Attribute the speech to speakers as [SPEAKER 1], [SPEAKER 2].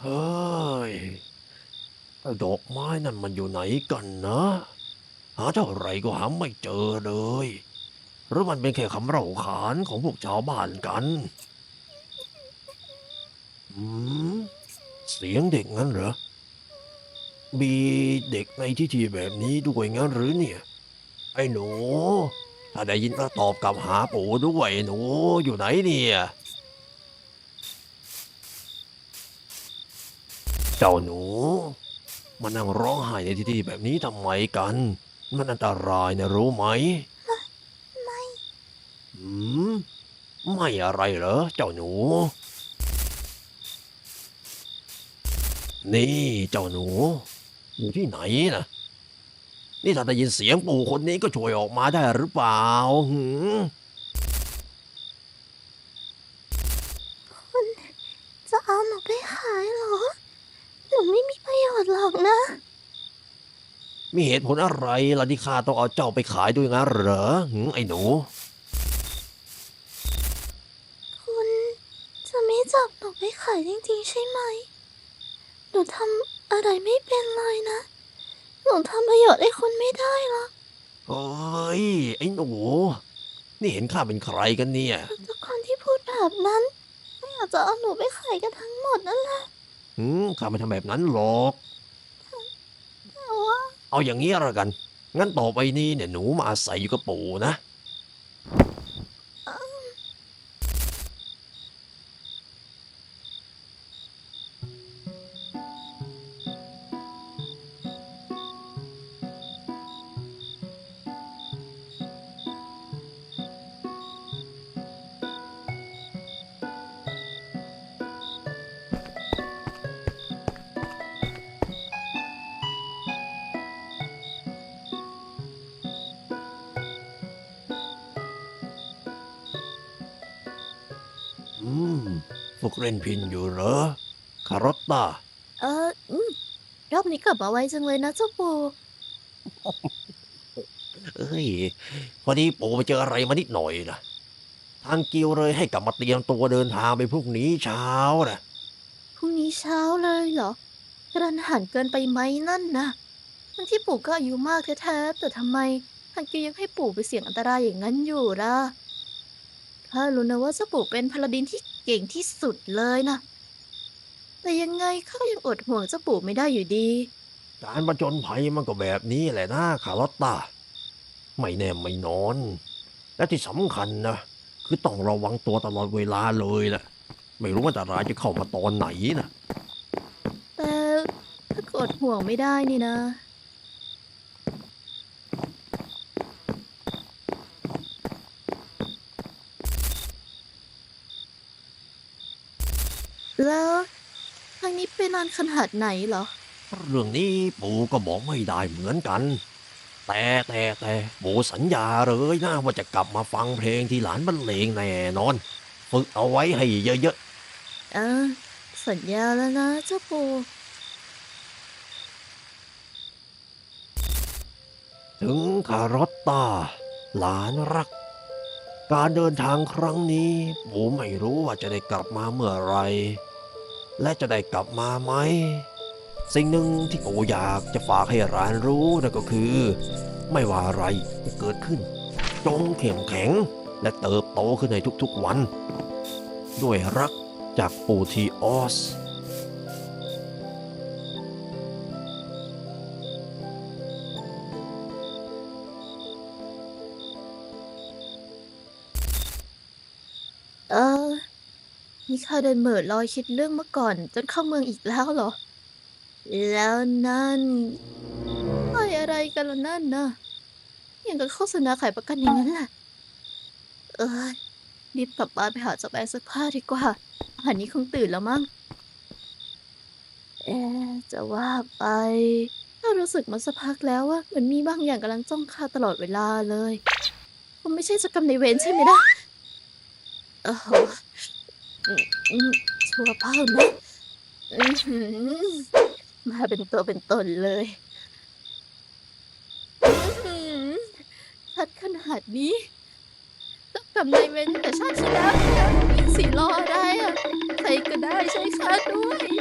[SPEAKER 1] เฮ้ยดอกไม้นั่นมันอยู่ไหนกันนะ หาเท่าไรก็หาไม่เจอเลย หรือมันเป็นแค่คำเล่าขานของพวกชาวบ้านกันอืมเสียงเด็กงั้นเหรอ มีเด็กในที่ที่แบบนี้ด้วยงั้นหรือเนี่ย ไอ้หนู ถ้าได้ยินก็ตอบกลับหาปู่ด้วยหนูอยู่ไหนเนี่ย เจ้าหนู มานั่งร้องไห้ในที่ที่แบบนี้ทำไมกัน มันอันตรายนะรู้ไหม
[SPEAKER 2] ไม่
[SPEAKER 1] อืมไม่อะไรเหรอเจ้าหนู นี่เจ้าหนู อยู่ที่ไหนนะนี่ถ้าได้ยินเสียงปู่คนนี้ก็ช่วยออกมาได้หรือเปล่าหืม
[SPEAKER 2] จะเอาหนูไปขายเหรอห นูไม่มีประโยชน์หรอกนะ
[SPEAKER 1] มีเหตุผลอะไรล่ะที่ข้าต้องเอาเจ้าไปขายด้วยงั้นเหรอหืมไอ้หนู
[SPEAKER 2] คุณจะไม่จับหนูไปขายจริงๆใช่ไหม หนูทำอะไรไม่เป็นเลยนะ หนูทำประโยชน์ให้คุณไม่ได้หรอก
[SPEAKER 1] เฮ้ย ไอ้หนู นี่เห็นข้าเป็นใครกันเนี่ย
[SPEAKER 2] ทุกคนที่พูดแบบนั้นก็อยากจะเอาหนูไปขายกันทั้งหมดนั่นแหละ
[SPEAKER 1] หืมข้าไม่ทำแบบนั้นหรอก
[SPEAKER 2] แต่ว่า
[SPEAKER 1] เอาอย่างนี้ละกัน งั้นต่อไปนี้เนี่ยหนูมาอาศัยอยู่กับปู่นะ ฝึกเล่นพินอยู่เหรอ คารอตตา
[SPEAKER 2] เอออืมรอบนี้กลับมาไวจังเลยนะเจ้าปู่
[SPEAKER 1] เอ้ยพอดีปู่ไปเจออะไรมานิดหน่อยนะทางกิวเลยให้กลับมาเตรียมตัวเดินทางไปพรุ่งนี้เช้านะ
[SPEAKER 2] พรุ่งนี้เช้าเลยเหรอกระทันหันเกินไปไหมนั่นนะทั้งที่ปู่ก็อายุมากแท้ๆแต่ทำไมทางกิวยังให้ปู่ไปเสี่ยงอันตรายอย่างนั้นอยู่ล่ะ ข้ารู้นะว่าเจ้าปู่เป็นพลาดินที่เก่งที่สุดเลยนะ แต่ยังไงข้าก็ยังอดห่วงเจ้าปู่ไม่ได้อยู่ดี
[SPEAKER 1] การประจนภัยมันก็แบบนี้แหละนะคารอตตา ไม่แน่ไม่นอน และที่สำคัญนะ คือต้องระวังตัวตลอดเวลาเลยแหละไม่รู้ว่าอันตรายจะเข้ามาตอนไหนนะ
[SPEAKER 2] แต่ถ้าก็อดห่วงไม่ได้นี่นะ แล้วทางนี้ไปนานขนาดไหนเหรอ
[SPEAKER 1] เรื่องนี้ปู่ก็บอกไม่ได้เหมือนกัน แต่แต่แต่ปู่สัญญาเลยนะว่าจะกลับมาฟังเพลงที่หลานบรรเลงแน่นอน ฝึกเอาไว้ให้เยอะ
[SPEAKER 2] เออ สัญญาแล้วนะเจ้าปู่
[SPEAKER 1] ๆถึงคารอตตา หลานรัก การเดินทางครั้งนี้ ปู่ไม่รู้ว่าจะได้กลับมาเมื่อไหร และจะได้กลับมาไหม สิ่งหนึ่งที่ปู่อยากจะฝากให้หลานรู้นั่นก็คือ ไม่ว่าอะไรจะเกิดขึ้น จงเข้มแข็ง และเติบโตขึ้นในทุกๆวัน ด้วยรักจากปู่ทีออส
[SPEAKER 2] เออ นี่ข้าเดินเหม่อลอยคิดเรื่องเมื่อก่อน จนเข้าเมืองอีกแล้วเหรอ แล้วนั่นไอ้อะไรกันล่ะนั่นนะอย่างกับโฆษณาขายประกันอย่างนั้นแหละ เออรีบกลับบ้านไปหาเจ้าแบงซักผ้าดีกว่าป่านนี้คงตื่นแล้วมั้ง เอ๊ะจะว่าไปข้ารู้สึกมาสักพักแล้วว่าเหมือนมีบางอย่างกำลังจ้องข้าตลอดเวลาเลย คงไม่ใช่เจะกรรมในเวรใช่ไหมนะโอ้โหอืมอืม ชัวร์เป้านะอื้อหือมาเป็นตัวเป็นตนเลยชัดขนาดนี้ต้องกรรมนายเวรตั้งแต่ชาติที่แล้วเนี่ยมีสีรออได้อะใครก็ได้ใช่ชาด้วย